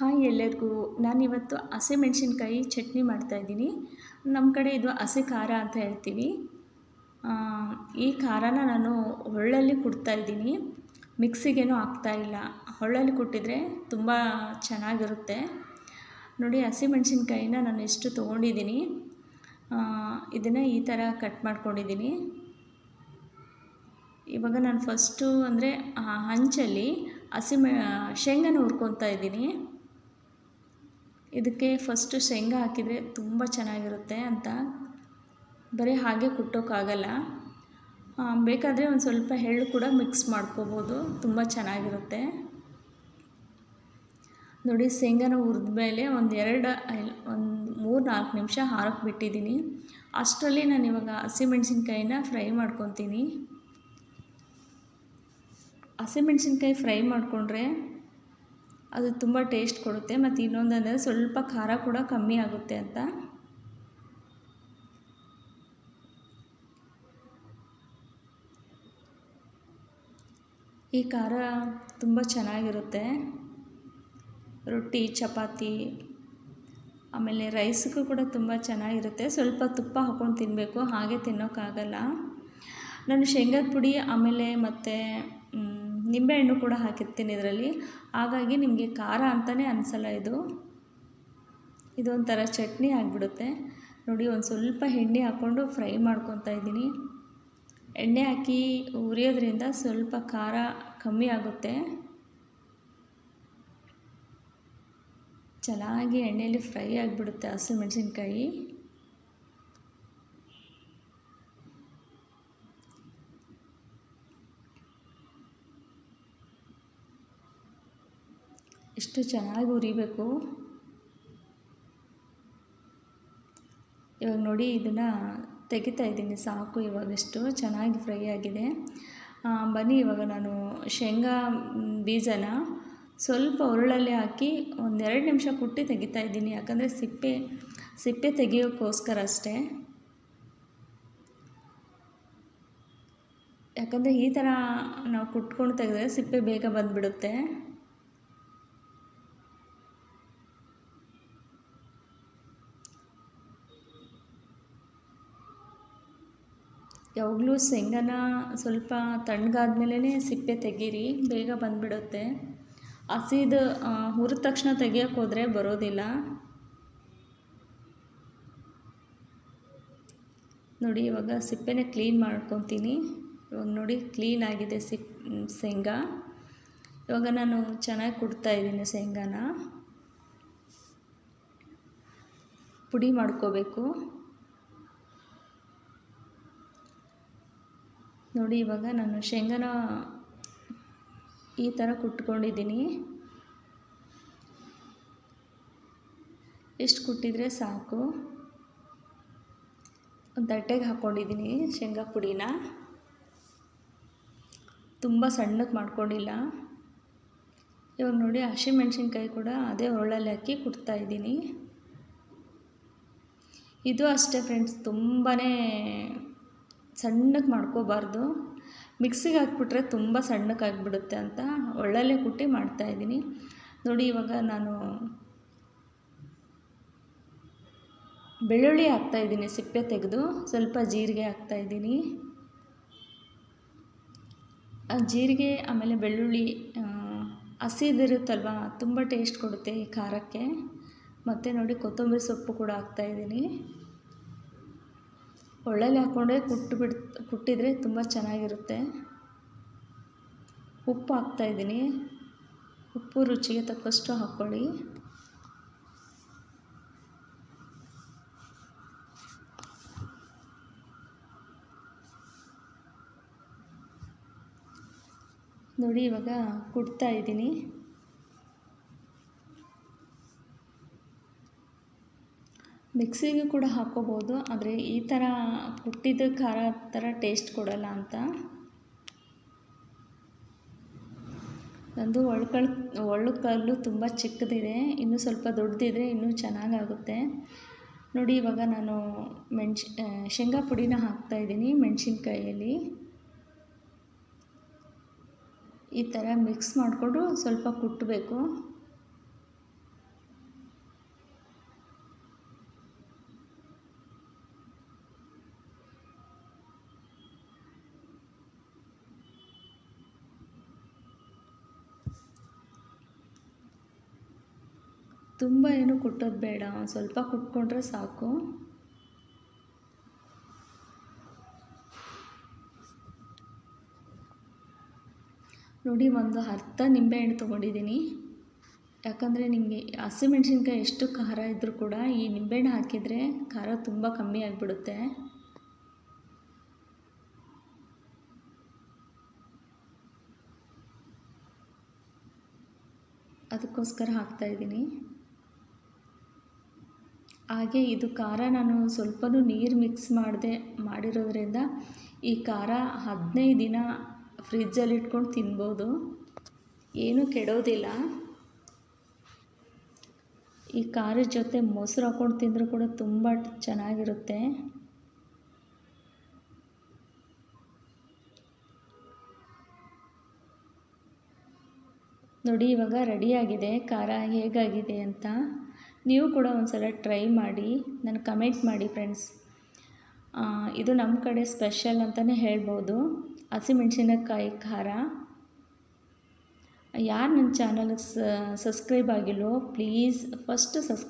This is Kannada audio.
ಹಾಯ್ ಎಲ್ಲರಿಗೂ ನಾನಿವತ್ತು ಹಸಿಮೆಣ್ಸಿನ್ಕಾಯಿ ಚಟ್ನಿ ಮಾಡ್ತಾಯಿದ್ದೀನಿ ನಮ್ಮ ಕಡೆ ಇದು ಹಸಿ ಖಾರ ಅಂತ ಹೇಳ್ತೀವಿ. ಈ ಖಾರನ ನಾನು ಹೊಳ್ಳಲ್ಲಿ ಕುಟ್ತಾಯಿದ್ದೀನಿ ಮಿಕ್ಸಿಗೇನು ಹಾಕ್ತಾಯಿಲ್ಲ ಹೊಳ್ಳಲ್ಲಿ ಕುಟ್ಟಿದರೆ ತುಂಬ ಚೆನ್ನಾಗಿರುತ್ತೆ. ನೋಡಿ ಹಸಿಮೆಣ್ಸಿನ್ಕಾಯಿನ ನಾನು ಎಷ್ಟು ತೊಗೊಂಡಿದ್ದೀನಿ. ಇದನ್ನು ಈ ಥರ ಕಟ್ ಮಾಡ್ಕೊಂಡಿದ್ದೀನಿ. ಇವಾಗ ನಾನು ಫಸ್ಟು ಅಂದರೆ ಹಂಚಲ್ಲಿ ಹಸಿಮೆ ಶೇಂಗಾನ ಹುರ್ಕೊತಾ ಇದ್ದೀನಿ. ಇದಕ್ಕೆ ಫಸ್ಟು ಶೇಂಗಾ ಹಾಕಿದರೆ ತುಂಬ ಚೆನ್ನಾಗಿರುತ್ತೆ ಅಂತ. ಬರೀ ಹಾಗೆ ಕುಟ್ಟೋಕ್ಕಾಗಲ್ಲ ಬೇಕಾದರೆ ಒಂದು ಸ್ವಲ್ಪ ಎಳ್ಳು ಕೂಡ ಮಿಕ್ಸ್ ಮಾಡ್ಕೋಬೋದು. ತುಂಬ ಚೆನ್ನಾಗಿರುತ್ತೆ. ನೋಡಿ, ಶೇಂಗಾನ ಹುರಿದ ಮೇಲೆ ಒಂದು ಎರಡು ಒಂದು ಮೂರು, ನಾಲ್ಕು ನಿಮಿಷ ಹಾರಕ್ಕೆ ಬಿಟ್ಟಿದ್ದೀನಿ ಅಷ್ಟರಲ್ಲಿ ನಾನು ಇವಾಗ ಹಸಿಮೆಣ್ಸಿನ್ಕಾಯಿನ ಫ್ರೈ ಮಾಡ್ಕೊತೀನಿ. ಹಸಿಮೆಣ್ಸಿನ್ಕಾಯಿ ಫ್ರೈ ಮಾಡಿಕೊಂಡ್ರೆ ಅದು ತುಂಬ ಟೇಸ್ಟ್ ಕೊಡುತ್ತೆ ಮತ್ತು ಇನ್ನೊಂದು ಅಂದರೆ ಸ್ವಲ್ಪ ಖಾರ ಕೂಡ ಕಮ್ಮಿ ಆಗುತ್ತೆ ಅಂತ. ಈ ಖಾರ ತುಂಬ ಚೆನ್ನಾಗಿರುತ್ತೆ. ರೊಟ್ಟಿ, ಚಪಾತಿ, ಆಮೇಲೆ ರೈಸ್ಗೂ ಕೂಡ ತುಂಬ ಚೆನ್ನಾಗಿರುತ್ತೆ. ಸ್ವಲ್ಪ ತುಪ್ಪ ಹಾಕ್ಕೊಂಡು ತಿನ್ನಬೇಕು, ಹಾಗೆ ತಿನ್ನೋಕ್ಕಾಗಲ್ಲ. ನಾನು ಶೇಂಗದ ಪುಡಿ ಆಮೇಲೆ ಮತ್ತು ನಿಂಬೆಹಣ್ಣು ಕೂಡ ಹಾಕಿರ್ತೀನಿ ಇದರಲ್ಲಿ. ಹಾಗಾಗಿ ನಿಮಗೆ ಖಾರ ಅಂತಲೇ ಅನಿಸಲ್ಲ ಇದು. ಇದೊಂಥರ ಚಟ್ನಿ ಆಗಿಬಿಡುತ್ತೆ. ನೋಡಿ, ಒಂದು ಸ್ವಲ್ಪ ಎಣ್ಣೆ ಹಾಕ್ಕೊಂಡು ಫ್ರೈ ಮಾಡ್ಕೊತಾ ಇದ್ದೀನಿ. ಎಣ್ಣೆ ಹಾಕಿ ಉರಿಯೋದ್ರಿಂದ ಸ್ವಲ್ಪ ಖಾರ ಕಮ್ಮಿ ಆಗುತ್ತೆ. ಚೆನ್ನಾಗಿ ಎಣ್ಣೆಯಲ್ಲಿ ಫ್ರೈ ಆಗಿಬಿಡುತ್ತೆ ಹಸಿಮೆಣ್ಸಿನ್ಕಾಯಿ. ಇಷ್ಟು ಚೆನ್ನಾಗಿ ಹುರಿಬೇಕು. ಇವಾಗ ನೋಡಿ ಇದನ್ನು ತೆಗಿತಾ ಇದ್ದೀನಿ ಸಾಕು ಇವಾಗಷ್ಟು ಚೆನ್ನಾಗಿ ಫ್ರೈ ಆಗಿದೆ. ಬನ್ನಿ ಇವಾಗ ನಾನು ಶೇಂಗಾ ಬೀಜನ ಸ್ವಲ್ಪ ಉರುಳಲ್ಲಿ ಹಾಕಿ ಒಂದೆರಡು ನಿಮಿಷ ಕುಟ್ಟಿ ತೆಗಿತಾ ಇದ್ದೀನಿ. ಯಾಕಂದರೆ ಸಿಪ್ಪೆ ಸಿಪ್ಪೆ ತೆಗಿಯೋಕ್ಕೋಸ್ಕರ ಅಷ್ಟೇ. ಯಾಕಂದರೆ ಈ ಥರ ನಾವು ಕುಟ್ಕೊಂಡು ತೆಗೆದ್ರೆ ಸಿಪ್ಪೆ ಬೇಗ ಬಂದುಬಿಡುತ್ತೆ. ಯಾವಾಗಲೂ ಶೇಂಗಾನ ಸ್ವಲ್ಪ ತಣ್ಣಗಾದ್ಮೇಲೆ ಸಿಪ್ಪೆ ತೆಗೀರಿ, ಬೇಗ ಬಂದುಬಿಡುತ್ತೆ. ಹಸಿದು ಹುರಿದ ತಕ್ಷಣ ತೆಗಿಯೋಕೆ ಹೋದರೆ ಬರೋದಿಲ್ಲ. ನೋಡಿ, ಇವಾಗ ಸಿಪ್ಪೆನೇ ಕ್ಲೀನ್ ಮಾಡ್ಕೊತೀನಿ. ಇವಾಗ ನೋಡಿ, ಕ್ಲೀನ್ ಆಗಿದೆ ಸಿಪ್, ಶೇಂಗಾ. ಇವಾಗ ನಾನು ಚೆನ್ನಾಗಿ ಕುಡ್ತಾ ಇದ್ದೀನಿ ಶೇಂಗಾನ. ಪುಡಿ ಮಾಡ್ಕೋಬೇಕು. ನೋಡಿ, ಇವಾಗ ನಾನು ಶೇಂಗಾನ ಈ ಥರ ಕುಟ್ಕೊಂಡಿದ್ದೀನಿ. ಎಷ್ಟು ಕುಟ್ಟಿದರೆ ಸಾಕು? ತಟ್ಟೆಗೆ ಹಾಕ್ಕೊಂಡಿದ್ದೀನಿ ಶೇಂಗಾ ಪುಡಿನ. ತುಂಬ ಸಣ್ಣಕ್ಕೆ ಮಾಡ್ಕೊಂಡಿಲ್ಲ. ಇವಾಗ ನೋಡಿ, ಹಸಿಮೆಣ್ಸಿನ್ಕಾಯಿ ಕೂಡ ಅದೇ ಒಳ್ಳಲ್ಲಿ ಹಾಕಿ ಕುಟ್ತಾಯಿದ್ದೀನಿ ಇದು ಅಷ್ಟೇ ಫ್ರೆಂಡ್ಸ್ ತುಂಬಾ ಸಣ್ಣಕ್ಕೆ ಮಾಡ್ಕೋಬಾರ್ದು. ಮಿಕ್ಸಿಗೆ ಹಾಕ್ಬಿಟ್ರೆ ತುಂಬ ಸಣ್ಣಕ್ಕೆ ಆಗಿಬಿಡುತ್ತೆ ಅಂತ ಒಳ್ಳೆ ಕುಟ್ಟಿ ಮಾಡ್ತಾಯಿದ್ದೀನಿ ನೋಡಿ ಇವಾಗ ನಾನು ಬೆಳ್ಳುಳ್ಳಿ ಹಾಕ್ತಾಯಿದ್ದೀನಿ ಸಿಪ್ಪೆ ತೆಗೆದು. ಸ್ವಲ್ಪ ಜೀರಿಗೆ ಹಾಕ್ತಾಯಿದ್ದೀನಿ ಜೀರಿಗೆ, ಆಮೇಲೆ ಬೆಳ್ಳುಳ್ಳಿ ಹಸಿದಿರುತ್ತಲ್ವ, ತುಂಬ ಟೇಸ್ಟ್ ಕೊಡುತ್ತೆ ಈ ಖಾರಕ್ಕೆ. ಮತ್ತು ನೋಡಿ ಕೊತ್ತಂಬರಿ ಸೊಪ್ಪು ಕೂಡ ಹಾಕ್ತಾಯಿದ್ದೀನಿ ಒಳ್ಳಲ್ಲಿ ಹಾಕ್ಕೊಂಡ್ರೆ ಕುಟ್ಟು ಬಿಡ್, ಕುಟ್ಟಿದರೆ ತುಂಬ ಚೆನ್ನಾಗಿರುತ್ತೆ. ಉಪ್ಪು ಹಾಕ್ತಾಯಿದ್ದೀನಿ ಉಪ್ಪು ರುಚಿಗೆ ತಕ್ಕಷ್ಟು ಹಾಕ್ಕೊಳ್ಳಿ. ನೋಡಿ ಇವಾಗ ಕುಟ್ತಾ ಇದ್ದೀನಿ. ಮಿಕ್ಸಿಗೆ ಕೂಡ ಹಾಕ್ಕೋಬೋದು ಆದರೆ ಈ ಥರ ಕುಟ್ಟಿದ ಖಾರ ಥರ ಟೇಸ್ಟ್ ಕೊಡೋಲ್ಲ ಅಂತ. ನಂದು ಒಳ್ಕಲ್ ಒಳ್ಕಲ್ಲು ತುಂಬ ಚಿಕ್ಕದಿದೆ, ಇನ್ನೂ ಸ್ವಲ್ಪ ದೊಡ್ಡದಿದ್ರೆ ಇನ್ನೂ ಚೆನ್ನಾಗಾಗುತ್ತೆ. ನೋಡಿ, ಇವಾಗ ನಾನು ಮೆಣ್ಸಿ ಶೇಂಗಾ ಪುಡಿನ ಹಾಕ್ತಾಯಿದ್ದೀನಿ ಮೆಣಸಿನ್ಕಾಯಲ್ಲಿ ಈ ಥರ ಮಿಕ್ಸ್ ಮಾಡಿಕೊಂಡು ಸ್ವಲ್ಪ ಕುಟ್ಟಬೇಕು ತುಂಬ ಏನು ಕುಟ್ಟೋದು ಬೇಡ ಸ್ವಲ್ಪ ಕುಟ್ಕೊಂಡ್ರೆ ಸಾಕು. ನೋಡಿ, ಒಂದು ಅರ್ಧ ನಿಂಬೆಹಣ್ಣು ತೊಗೊಂಡಿದ್ದೀನಿ. ಯಾಕಂದರೆ ನಿಮಗೆ ಹಸಿಮೆಣ್ಸಿನ್ಕಾಯಿ ಎಷ್ಟು ಖಾರ ಇದ್ದರೂ ಕೂಡ ಈ ನಿಂಬೆಹಣ್ಣು ಹಾಕಿದರೆ ಖಾರ ತುಂಬ ಕಮ್ಮಿ ಆಗಿಬಿಡುತ್ತೆ. ಅದಕ್ಕೋಸ್ಕರ ಹಾಕ್ತಾಯಿದ್ದೀನಿ ಹಾಗೆ ಇದು ಖಾರ ನಾನು ಸ್ವಲ್ಪನೂ ನೀರು ಮಿಕ್ಸ್ ಮಾಡದೆ, ಮಾಡಿರೋದ್ರಿಂದ ಈ ಖಾರ ಹದಿನೈದು ದಿನ ಫ್ರಿಜ್ಜಲ್ಲಿ ಇಟ್ಕೊಂಡು ತಿನ್ಬೋದು. ಏನೂ ಕೆಡೋದಿಲ್ಲ. ಈ ಖಾರದ ಜೊತೆ ಮೊಸರು ಹಾಕ್ಕೊಂಡು ತಿಂದರೂ ಕೂಡ ತುಂಬ ಚೆನ್ನಾಗಿರುತ್ತೆ. ನೋಡಿ, ಇವಾಗ ರೆಡಿಯಾಗಿದೆ ಖಾರ ಹೇಗಾಗಿದೆ ಅಂತ. ನೀವು ಕೂಡ ಒಂದು ಸಲ ಟ್ರೈ ಮಾಡಿ ನನಗೆ ಕಮೆಂಟ್ ಮಾಡಿ ಫ್ರೆಂಡ್ಸ್. ಇದು ನಮ್ಮ ಕಡೆ ಸ್ಪೆಷಲ್ ಅಂತಲೇ ಹೇಳ್ಬೋದು. ಹಸಿಮೆಣ್ಸಿನಕಾಯಿ ಖಾರ. ಯಾರು ನನ್ನ ಚಾನಲ್ಗೆ ಸಬ್ಸ್ಕ್ರೈಬ್ ಆಗಿಲ್ಲೋ, ಪ್ಲೀಸ್ ಫಸ್ಟ್ ಸಬ್ಸ್ಕ್ರೈಬ್